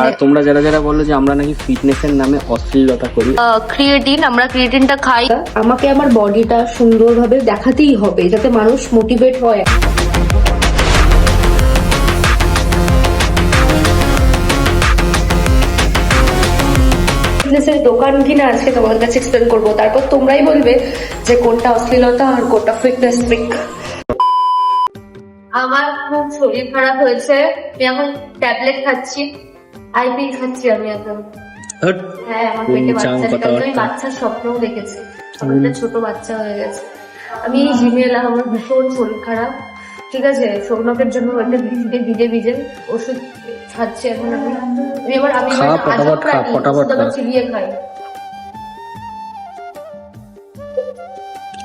আর তোমরা যারা যারা বলল যে আমরা নাকি ফিটনেসের নামে অশ্লীলতা করি। ক্রিয়েটিন আমরা ক্রিয়েটিনটা খাই। আমাকে আমার বডিটা সুন্দরভাবে দেখাতেই হবে যাতে মানুষ মোটিভেট হয়। ফিটনেসের দোকান কিনা আজকে তোমাদের কাছে এক্সপ্লেন করব। তারপর তোমরাই বলবে যে কোনটা অশ্লীলতা আর কোনটা ফিটনেস ট্রিক আমার খুব শরীর খারাপ হয়েছে। আমি এখন ট্যাবলেট খাচ্ছি। আইপি খাচ্ছি আমি হট, হ্যাঁ আমার পেটে বাচ্চা সেটা আমি বাচ্চার স্বপ্নও দেখেছি। একটা ছোট বাচ্চা হয়ে গেছে। আমি জিমে এলাম আমার ভীষণ শরীর খারাপ। ঠিক আছে সৌনকের জন্য একটা ভিজে ভিজে ভিজে ওষুধ খাচ্ছি এখন আমি। আমি আমি আবার চিবিয়ে খাই।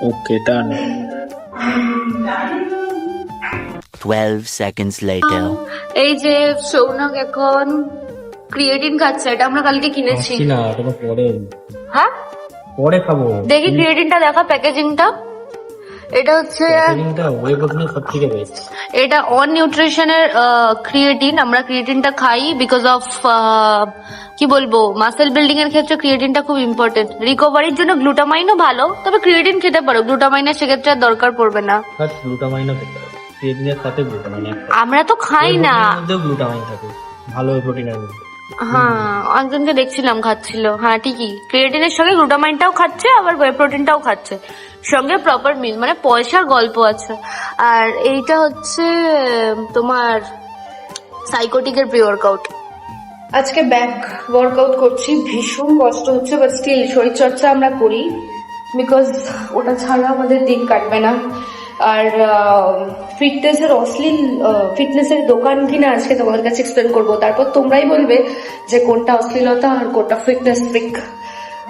ওকে ডান 12 seconds later. এই যে সৌনক এখন ক্রিয়েটিন খাচ্ছে এটা আমরা কালকে কিনেছি। না পরে। হ্যাঁ? পরে খাব। দেখি ক্রিয়েটিনটা দেখা প্যাকেজিংটা এটা হচ্ছে এটা অন নিউট্রিশনের ক্রিয়েটিন আমরা ক্রিয়েটিনটা খাই বিকজ অফ কি বলব মাসেল বিল্ডিং এর ক্ষেত্রে ক্রিয়েটিনটা খুব ইম্পর্টেন্ট রিকভারির জন্য গ্লুটামাইনও ভালো তবে ক্রিয়েটিন খেতে পারো। গ্লুটামাইনের সেক্ষেত্রে আর দরকার পড়বে না। গ্লুটামাইনও আমরা তো খাই না। ভালো প্রোটিনের মধ্যে। হ্যাঁ একজনকে দেখছিলাম, খাচ্ছিল। হ্যাঁ ঠিকই। ক্রিয়েটিনের সঙ্গে গ্লুটামাইনটাও খাচ্ছে, আবার প্রোটিনটাও খাচ্ছে। সঙ্গে প্রপার মিল মানে পয়সার গল্প আছে। আর এইটা হচ্ছে, তোমার সাইকোটিকের প্রি ওয়ার্কআউট আজকে ব্যাক ওয়ার্কআউট করছি, ভীষণ কষ্ট হচ্ছে বাট স্টিল শরীর চর্চা আমরা করি বিকজ ওটা ছাড়া আমাদের দিন কাটবে না। আর ফিটনেসের অশ্লীল ফিটনেসের দোকান কিনা আজকে তোমাদের কাছে এক্সপ্লেন করব। তারপর তোমরাই বলবে যে কোনটা অশ্লীলতা আর কোনটা ফিটনেস ফিক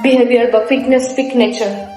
বিহেভিয়ার বা ফিটনেস ফিক নেচার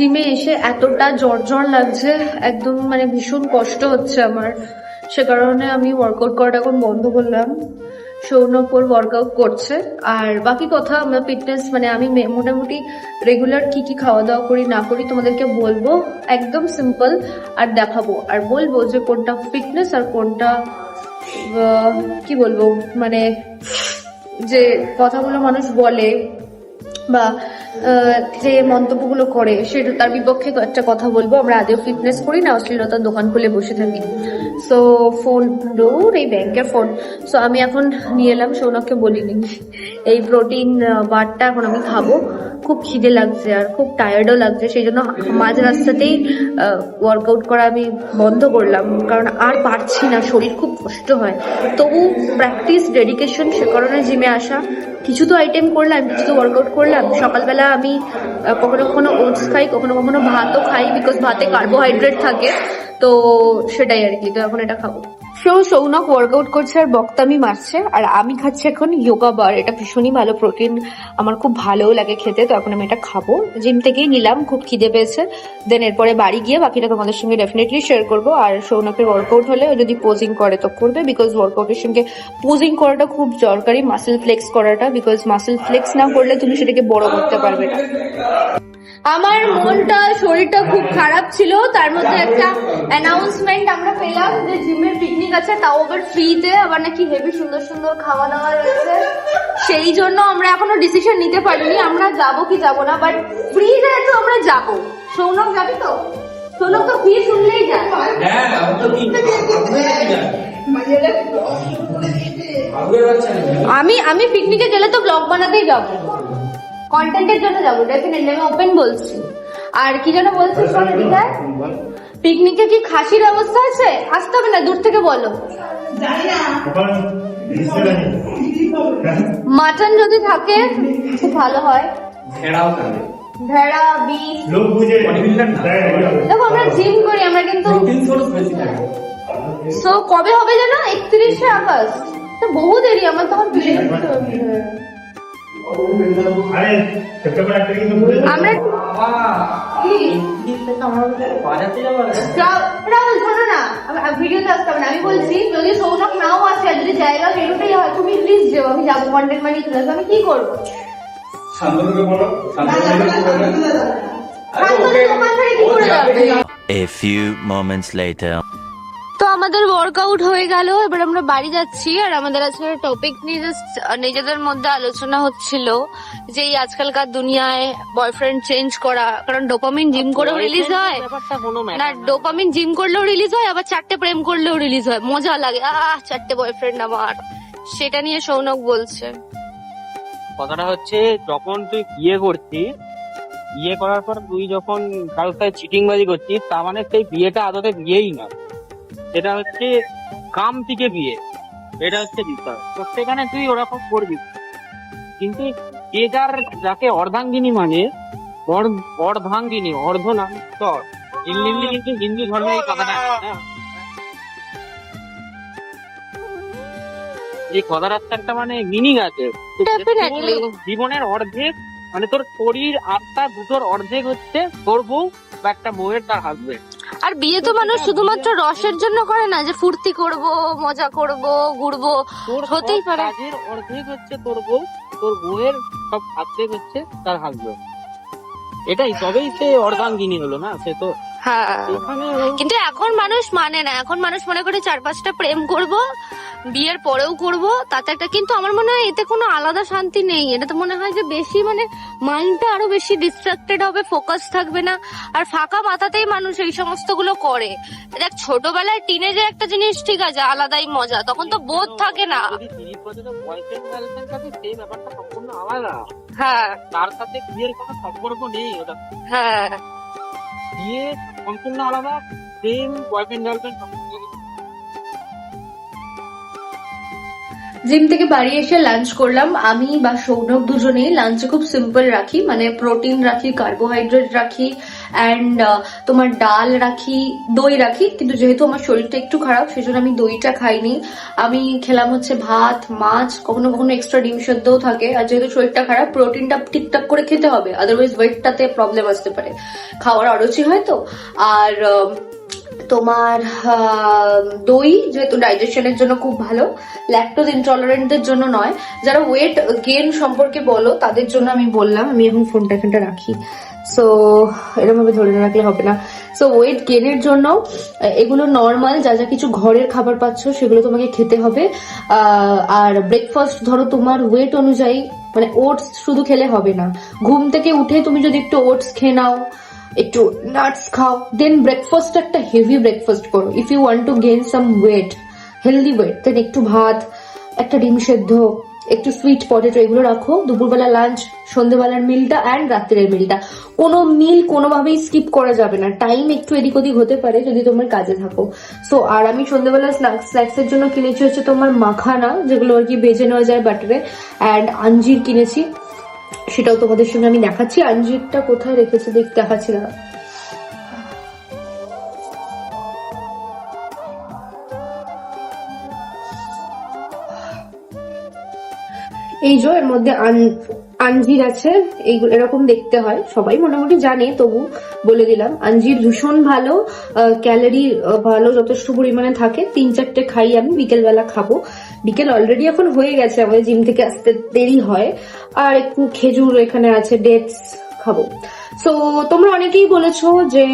জিমে এসে এতটা জ্বর জ্বর লাগছে, একদম মানে ভীষণ কষ্ট হচ্ছে আমার। সে কারণে আমি ওয়ার্কআউট করাটা এখন বন্ধ করলাম। সৌনকর ওয়ার্কআউট করছে। আর বাকি কথা, আমরা ফিটনেস মানে আমি মোটামুটি রেগুলার কি কি খাওয়া দাওয়া করি, না করি তোমাদেরকে বলব। একদম সিম্পল আর দেখাবো। আর বলব যে কোনটা ফিটনেস আর কোনটা কি বলব মানে যে কথাগুলো মানুষ বলে বা যে মন্তব্যগুলো করে সেটা তার বিপক্ষে একটা কথা বলব। আমরা আদেও ফিটনেস করি না, অশ্লীলতার দোকান খুলে বসে থাকি। সো ফোন দৌড় এই ব্যাংকের ফোন সো আমি এখন নিয়ে এলাম, সৌনককে বলিনি। এই প্রোটিন বারটা এখন আমি খাব। খুব খিদে লাগছে আর খুব টায়ার্ডও লাগছে, সেই জন্য মাঝ রাস্তাতেই ওয়ার্কআউট করা আমি বন্ধ করলাম। কারণ আর পারছি না, শরীর খুব কষ্ট হয়। তবু প্র্যাকটিস ডেডিকেশন সে কারণে জিমে আসা। কিছু তো আইটেম করলাম, কিছু তো ওয়ার্কআউট করলাম। সকালবেলা আমি কখনো কখনো ওটস খাই, কখনো কখনো ভাতও খাই বিকজ ভাতে কার্বোহাইড্রেট থাকে, তো সেটাই আর কি, তো এখন এটা খাব। সো সৌনক ওয়ার্কআউট করছে আর বক্তামি মারছে, আর আমি খাচ্ছি এখন যোগা বার এটা ভীষণই ভালো প্রোটিন আমার খুব ভালোও লাগে খেতে, তো এখন আমি এটা খাব। জিম থেকেই নিলাম, খুব খিদে পেয়েছে। দেন এরপরে বাড়ি গিয়ে বাকিটা তোমাদের সঙ্গে ডেফিনেটলি শেয়ার করব। আর সৌনকের ওয়ার্কআউট হলে যদি পোজিং করে তো করবে বিকজ ওয়ার্কআউটের সঙ্গে পোজিং করাটা খুব দরকারি মাসেল ফ্লেক্স করাটা বিকজ মাসেল ফ্লেক্স না করলে তুমি সেটাকে বড় করতে পারবে না। আমার মনটা শরীরটা খুব খারাপ ছিল। তার মধ্যে একটা অ্যানাউন্সমেন্ট আমরা পেলাম যে জিমের পিকনিক আছে তাও আবার ফ্রিতে আবার নাকি হেভি সুন্দর সুন্দর খাওয়া দাওয়া রয়েছে। সেই জন্য আমরা এখনও ডিসিশন নিতে পারিনি। আমরা যাব কি যাব না বাট ফ্রি যেহেতু আমরা যাব। সৌনক যাবি তো? শোনো তো ফি শুনলেই যায়। হ্যাঁ আমি আমি আমি পিকনিকে গেলে তো ব্লগ বানাতেই যাব। কন্টেন্টের জন্য যাব ডেফিনেটলি আমি ওপেন বলছি। আর কি যেন বলছিস দিদা পিকনিকে কি খাসির ব্যবস্থা আছে? আসতে হবে না দূর থেকে বলো। মাটন যদি থাকে খুব ভালো হয়। ভেড়াও ভেড়া বিফ লোক বুঝে। দেখো আমরা জিম করি আমরা কিন্তু সো কবে হবে যেন? একত্রিশে আগস্ট। তো বহু দেরি আমার তখন আমরা রাহুল শোনো না। আমি ভিডিওতে আসতে হবে না। আমি বলছি যদি সৌনক নাও আসে আর যদি জায়গা বেরোতেই হয় তুমি প্লিজ যাও। আমি যাব কন্টেন্ট বানিয়ে চলে আসব আমি কি করব? A few moments later. তো আমাদের ওয়ার্কআউট হয়ে গেল এবার আমরা বাড়ি যাচ্ছি আর আমাদের আজকে টপিক নিয়ে জাস্ট নিজেদের মধ্যে আলোচনা হচ্ছিল যে এই আজকালকার দুনিয়ায় বয়ফ্রেন্ড চেঞ্জ করা কারণ ডোপামিন জিম করেও রিলিজ হয়। না ডোপামিন জিম করলেও রিলিজ হয় আবার চারটে প্রেম করলেও রিলিজ হয় মজা লাগে আহ চারটে বয়ফ্রেন্ড আমার। সেটা নিয়ে সৌনক বলছে। কথাটা হচ্ছে যখন তুই বিয়ে করছিস বিয়ে করার পর তুই যখন কারোর সাথে চিটিং বাজি করছিস তার মানে সেই বিয়েটা আদতে বিয়েই না সেটা হচ্ছে কাম থেকে বিয়ে। এটা হচ্ছে বিষয়। তো সেখানে তুই ওরকম করবি। কিন্তু যে যার যাকে অর্ধাঙ্গিনী মানে অর্ধ- অর্ধাঙ্গিনী অর্ধ নাম স্তর এমনি কিন্তু হিন্দু ধর্মে এই কথাটা হ্যাঁ। এই কথাটার তো একটা মানে মিনিং আছে জীবনের অর্ধেক মানে তোর শরীর আত্মা দুটোর অর্ধেক হচ্ছে তোর বউ বা একটা বউয়ের তার হাজবেন্ড আর বিয়ে তো মানুষ শুধুমাত্র রসের জন্য করে না যে ফুর্তি করব মজা করব ঘুরবো। হতেই পারে। কাজের অর্ধেক হচ্ছে তোর বউ তোর বউয়ের সব অর্ধেক হচ্ছে তার হাজবেন্ড এটাই তবেই সে অর্ধাঙ্গিনী হলো না সে তো হ্যাঁ। কিন্তু এখন মানুষ মানে না এখন মানুষ মনে করে চার পাঁচটা প্রেম করব বিয়ের পরেও করব তাতে একটা কিন্তু আমার মনে হয় এতে কোনো আলাদা শান্তি নেই। এটা তো মনে হয় যে বেশি মানে মাইন্ডটা আরও বেশি ডিস্ট্রাক্টেড হবে ফোকাস থাকবে না। আর ফাঁকা মাথাতেই মানুষ এই সমস্তগুলো করে। দেখ ছোটবেলায় টিনেজে একটা জিনিস ঠিক আছে আলাদাই মজা তখন তো বোধ থাকে না। হ্যাঁ। তার সাথে বিয়ের কোনো সম্পর্ক নেই ওটা। হ্যাঁ। বিয়ে সম্পূর্ণ আলাদা প্রেম বয়ফ্রেন্ড গার্লফ্রেন্ড জিম থেকে বাড়ি এসে লাঞ্চ করলাম। আমি বা সৌরভ দুজনেই লাঞ্চে খুব সিম্পল রাখি মানে প্রোটিন রাখি কার্বোহাইড্রেট রাখি অ্যান্ড তোমার ডাল রাখি, দই রাখি। কিন্তু যেহেতু আমার শরীরটা একটু খারাপ, সেজন্য আমি দইটা খাইনি। আমি খেলাম হচ্ছে ভাত, মাছ, কখনো কখনো এক্সট্রা ডিম সেদ্ধও থাকে। আর যেহেতু শরীরটা খারাপ প্রোটিনটা ঠিকঠাক করে খেতে হবে। আদারওয়াইজ ওয়েটটাতে প্রবলেম আসতে পারে। খাওয়ার অরুচি হয় তো। আর তোমার দই যেহেতু ডাইজেশনের জন্য খুব ভালো ল্যাকটোজ ইনটলারেন্টদের জন্য নয়। যারা ওয়েট গেন সম্পর্কে বলো, তাদের জন্য আমি বললাম, আমি এখন ফোনটা এখানটা রাখি। সো এরকম ভাবে ধরে না রাখলে হবে না। সো ওয়েট গেনের জন্য এগুলো নর্মাল যা যা কিছু ঘরের খাবার পাচ্ছ, সেগুলো তোমাকে খেতে হবে। আর ব্রেকফাস্ট ধরো তোমার ওয়েট অনুযায়ী মানে ওটস শুধু খেলে হবে না। ঘুম থেকে উঠে তুমি যদি একটু ওটস খেয়ে নাও একটু নাটস খাও দেন ব্রেকফাস্ট একটা হেভি ব্রেকফাস্ট করো। If you want to gain some weight healthy weight then একটু ভাত, একটা ডিম সেদ্ধ, একটু সুইট পটেটো এগুলো রাখো। দুপুরবেলা লাঞ্চ সন্ধ্যেবেলার মিলটা অ্যান্ড রাত্রের মিলটা কোনো মিল কোনোভাবেই স্কিপ করা যাবে না। টাইম একটু এদিক ওদিক হতে পারে যদি তোমার কাজে থাকো। সো আর আমি সন্ধ্যেবেলা স্ন্যাক্স স্ন্যাক্সের জন্য কিনেছি হচ্ছে তোমার মাখানা, যেগুলো আর কি বেজে নেওয়া যায় বাটারে অ্যান্ড আঞ্জির কিনেছি। সেটাও তোমাদের সঙ্গে আমি দেখাচ্ছি। আঞ্জিরটা কোথায় রেখেছে দেখ দেখাচ্ছি না এই জয়ের মধ্যে আঞ্জির আছে এইগুলো এরকম দেখতে হয়, সবাই মোটামুটি জানে, তবু বলে দিলাম। আঞ্জির ভীষণ ভালো ক্যালোরি ভালো যথেষ্ট পরিমাণে থাকে। তিন চারটে খাই আমি বিকেল বেলা খাব। বিকেল অলরেডি এখন হয়ে গেছে, আমাদের জিম থেকে আসতে দেরি হয়। আর একটু খেজুর এখানে আছে, ডেটস খাব। সো তোমরা অনেকেই বলেছ যে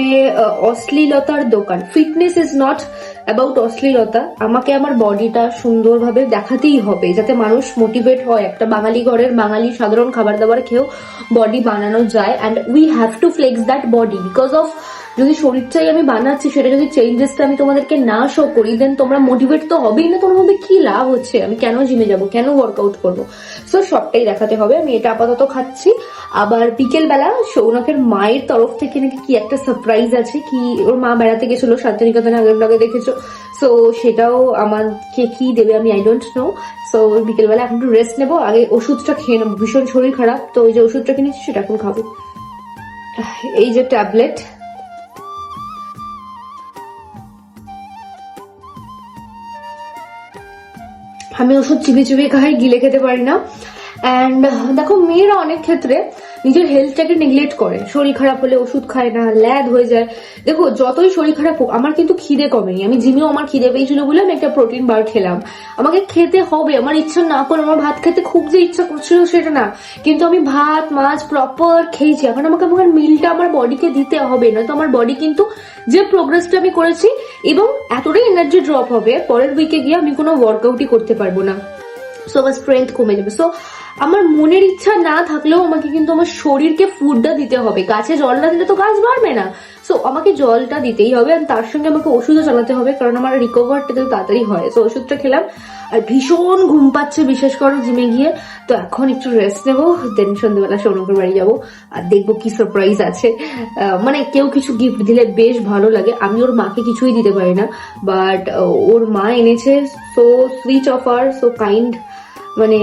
অশ্লীলতার দোকান। ফিটনেস ইজ নট অ্যাবাউট অশ্লীলতা আমাকে আমার বডিটা সুন্দরভাবে দেখাতেই হবে, যাতে মানুষ মোটিভেট হয়। একটা বাঙালি ঘরের বাঙালি সাধারণ খাবার দাবার খেয়েও বডি বানানো যায়। And we have to flex that body because of যদি শরীরটাই আমি বানাচ্ছি, সেটা যদি চেঞ্জেসটা আমি তোমাদেরকে না শো করি দেন তোমরা মোটিভেট তো হবেই না, তোমার মধ্যে কি লাভ হচ্ছে? আমি কেন জিমে যাব? কেন ওয়ার্কআউট করব? সো সবটাই দেখাতে হবে। আমি এটা আপাতত খাচ্ছি। আবার বিকেল বেলা সৌনকের মায়ের তরফ থেকে নাকি কি একটা সারপ্রাইজ আছে, কি ওর মা বেড়াতে গেছিল, শান্তিনিকেতনে আগের আগে দেখেছ? সো সেটাও আমাকে কি দেবে আমি আই ডোন্ট নো সো বিকেলবেলা এখন একটু রেস্ট নেব। আগে ওষুধটা খেয়ে নেব। ভীষণ শরীর খারাপ, তো ওই যে ওষুধটা কিনেছি, সেটা এখন খাব। এই যে ট্যাবলেট আমি ওষুধ চিবি চিবিয়ে খাই গিলে খেতে পারি না। অ্যান্ড দেখো মেয়েরা অনেক ক্ষেত্রে নিজের হেলথটাকে নেগলেক্ট করে। শরীর খারাপ হলে ওষুধ খায় না, ল্যাদ হয়ে যায়। দেখো, যতই শরীর খারাপ হোক, আমার কিন্তু খিদে কমেনি। আমি জিমেও আমার খিদে পেয়েছিল বলে আমি একটা প্রোটিন বার খেলাম। আমাকে খেতে হবে, আমার ইচ্ছা না করে আমার ভাত খেতে খুব যে ইচ্ছা করছিল সেটা না। কিন্তু আমি ভাত, মাছ প্রপার খেয়েছি। এখন আমাকে আমার মিলটা আমার বডিকে দিতে হবে, নয়তো আমার বডি কিন্তু যে প্রোগ্রেসটা আমি করেছি এবং এতটাই এনার্জি ড্রপ হবে, পরের উইকে গিয়ে আমি কোনো ওয়ার্কআউটই করতে পারব না। সো আমার স্ট্রেংথ কমে যাবে। সো আমার মনের ইচ্ছা না থাকলেও আমাকে কিন্তু আমার শরীরকে ফুডটা দিতে হবে। গাছে জল না দিলে তো গাছ বাড়বে না। সো আমাকে জলটা দিতেই হবে আর তার সঙ্গে আমাকে ওষুধও চালাতে হবে কারণ আমার রিকভারটা তো তাড়াতাড়ি হয়। তো ওষুধটা খেলাম। আর ভীষণ ঘুম পাচ্ছে বিশেষ করে জিমে গিয়ে। তো এখন একটু রেস্ট নেব দেন সন্ধ্যেবেলা সৌনকের বাড়ি যাব। আর দেখব কি সারপ্রাইজ আছে। মানে কেউ কিছু গিফট দিলে বেশ ভালো লাগে। আমি ওর মাকে কিছুই দিতে পারি না। বাট ওর মা এনেছে সো সুইচ অফ আর সো কাইন্ড মানে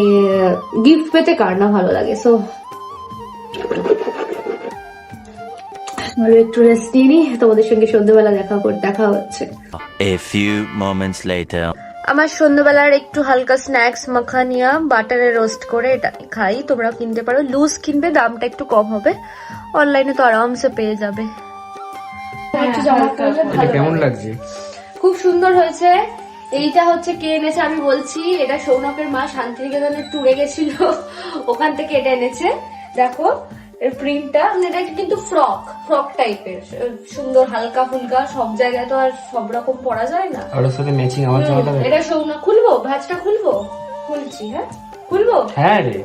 গিফট পেতে কার না ভালো লাগে সো ভালো একটু রেস্ট নিয়ে নিই তোমাদের সঙ্গে সন্ধ্যেবেলা দেখা কর দেখা হচ্ছে। A few moments later. আমার সন্ধ্যাবেলার একটু হালকা স্ন্যাক্স মাখানিয়া বাটারে রোস্ট করে এটা খাই তোমরা কিনতে পারো। লুজ কিনবে দামটা একটু কম হবে। অনলাইনে তো আরামসে পেয়ে যাবে। কেমন লাগছে? খুব সুন্দর হয়েছে। এইটা হচ্ছে কে এনেছে আমি বলছি এটা সৌনকের মা শান্তিনিকেতনের ট্যুরে গেছিল ওখান থেকে এটা এনেছে। দেখো এর প্রিন্টটা এটা কিন্তু ফ্রক ফ্রক টাইপের সুন্দর হালকা ফুলকা সব জায়গায় তো আর সব রকম পরা যায় না। আর ওর সাথে ম্যাচিং আমার জামাটা এটা সৌনক খুলবো? ভাঁজটা খুলবো? খুলছি হ্যাঁ? খুলবো? হ্যাঁ রে।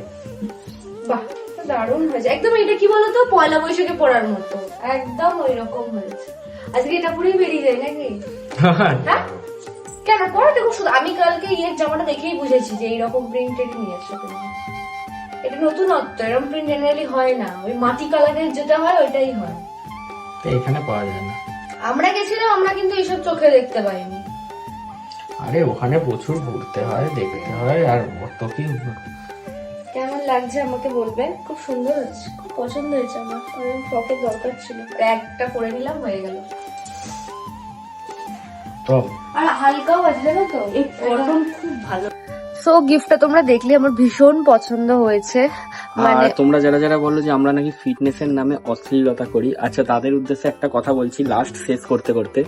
বাহ দারুণ হয়েছে। একদম এটা কি বলতো? পয়লা বৈশাখে পড়ার মতো। একদম ওই রকম হয়েছে। আজকে এটা পুরোই বেরিয়ে যায় নাকি? হ্যাঁ? কেন? পরে দেখো শুধু আমি কালকে ইয়ের জামাটা দেখেই বুঝেছি যে এইরকম প্রিন্টেড নিয়ে আসছে তুমি এটা নতুনত্ব এরকম প্রিন্ট জেনারেলি হয় না। ওই মাটি কালারের যেটা হয় ওইটাই হয়। তো এখানে পাওয়া যায় না। আমরা গেছিলাম আমরা কিন্তু এইসব চোখে দেখতে পাইনি। আরে ওখানে প্রচুর ঘুরতে হয় দেখতে হয় আর অত কি কেমন লাগছে আমাকে বলবে খুব সুন্দর হচ্ছে খুব পছন্দ হয়েছে আমার। ফ্রকের দরকার ছিল। একটা করে নিলাম হয়ে গেল। তো আর হালকাও আছে জানো তো? এই কটন খুব ভালো। সো গিফটটা তোমরা দেখলে আমার ভীষণ পছন্দ হয়েছে। আর তোমরা যারা যারা বলল যে আমরা নাকি ফিটনেসের নামে অশ্লীলতা করি আচ্ছা তাদের উদ্দেশ্যে একটা কথা বলছি লাস্ট শেষ করতে করতে।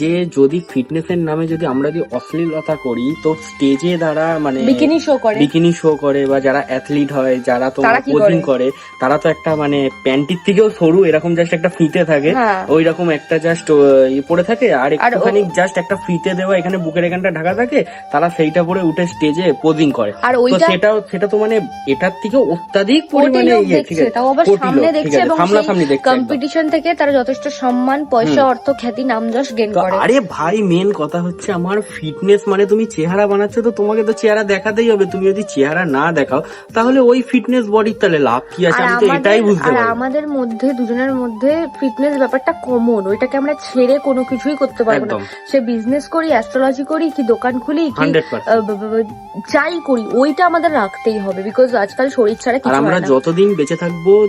যে যদি ফিটনেসের নামে যদি আমরা যদি অশ্লীলতা করি তো স্টেজে দ্বারা মানে বিকিনি শো করে। বিকিনি শো করে বা যারা অ্যাথলিট হয় যারা তো তারা কোচিং করে? তারা তো একটা মানে প্যান্টির থেকেও সরু এরকম জাস্ট একটা ফিতে থাকে। হ্যাঁ। ওই রকম একটা জাস্ট পরে থাকে আর একটুখানি জাস্ট একটা ফিতে দেওয়া এখানে বুকের এখানটা ঢাকা থাকে তারা সেইটা পরে উঠে স্টেজে পোজিং করে। আর তো ওইটা সেটা সেটা তো মানে এটার থেকে অত্যাধিক কোটি পরিমাণে ইয়ে দেখছে তাও আবার সামনে দেখছে এবং কম্পিটিশন থেকে তারা যথেষ্ট সম্মান পয়সা অর্থ খ্যাতি নাম যশ গেন করে। আরে ভাই মেন কথা হচ্ছে আমার ফিটনেস মানে তুমি চেহারা বানাচ্ছ তো তোমাকে তো চেহারা দেখাতেই হবে। তুমি যদি চেহারা না দেখাও তাহলে ওই ফিটনেস বডির তাহলে লাভ কি? আছে আমি তো এটাই বুঝতে পারি। আমাদের মধ্যে দুজনের মধ্যে ফিটনেস ব্যাপারটা কমন ওইটাকে আমরা ছেড়ে কোনো কিছুই করতে পারব না। সে বিজনেস করি অ্যাস্ট্রোলজি করি কি দোকান খুলি কি 100% আহ, ব- ব- ব- যাই করি ওইটা আমাদের রাখতেই হবে বিকজ আজকাল শরীর ছাড়া আর আমরা যতদিন বেঁচে থাকব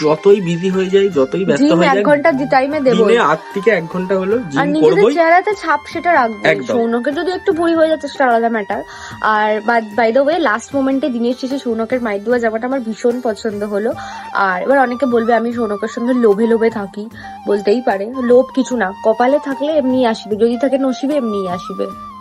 যতই বিজি হয়ে যাই যতই ব্যস্ত হয়ে এক যাই ঘণ্টা টাইমে দেবো দিনে আট থেকে এক ঘণ্টা হলো আর জিম নিজেদের চেহারাতে ছাপ সেটা রাখব। সৌনকের যদি একটু ভুড়ি হয়ে যাচ্ছে সেটা আলাদা ম্যাটার আর বাই দ্য ওয়ে লাস্ট মোমেন্টে দিনের শেষে সৌনকের মাইর দেওয়া জামাটা আমার ভীষণ পছন্দ হলো। আর এবার অনেকে বলবে আমি সৌনকের সঙ্গে লোভে লোভে থাকি। বলতেই পারে। লোভ কিছু না। কপালে থাকলে এমনি আসবে। যদি থাকে নসিবে এমনি আসবে।